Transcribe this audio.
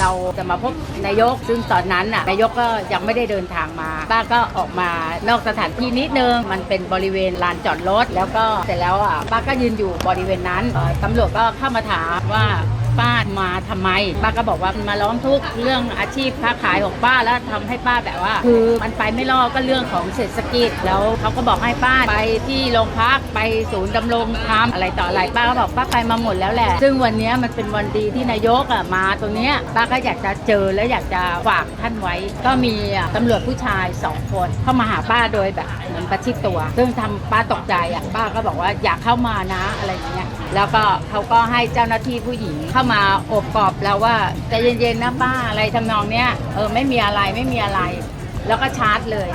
เราจะมาพบนายก ซึ่งตอนนั้นน่ะนายกก็ยังไม่ได้เดินทางมาป้าก็ออกมานอกสถานที่นิดนึง มันเป็นบริเวณลานจอดรถ แล้วก็เสร็จแล้วอะป้าก็ยืนอยู่บริเวณนั้นตำรวจก็เข้ามาถามว่า ป้ามาทำไม ป้าก็บอกว่ามาร้องทุกข์เรื่องอาชีพค้าขายของป้าแล้วทำให้ป้าแบบว่า คือมันไปไม่รอดก็เรื่องของเศรษฐกิจแล้วเขาก็บอกให้ป้าไปที่โรงพักไปศูนย์ดำรงธรรมอะไรต่ออะไรป้าก็บอกป้าไปมาหมดแล้วแหละ ซึ่งวันนี้มันเป็นวันดีที่นายกอะมาตรงนี้ป้าก็อยากจะเจอและอยากจะฝากท่านไว้ ก็มีตำรวจผู้ชายสองคนเข้ามาหาป้าโดยแบบเหมือนประชิดตัว ซึ่งทำป้าตกใจอะป้าก็บอกว่าอยากเข้ามานะอะไรอย่างเงี้ย แล้วก็เขาก็ให้เจ้าหน้าที่ผู้หญิงเข้ามาอบกอบแล้วว่าใจเย็นๆนะป้าอะไรทำนองเนี้ยเออไม่มีอะไรไม่มีอะไร แล้วก็ชาร์จเลย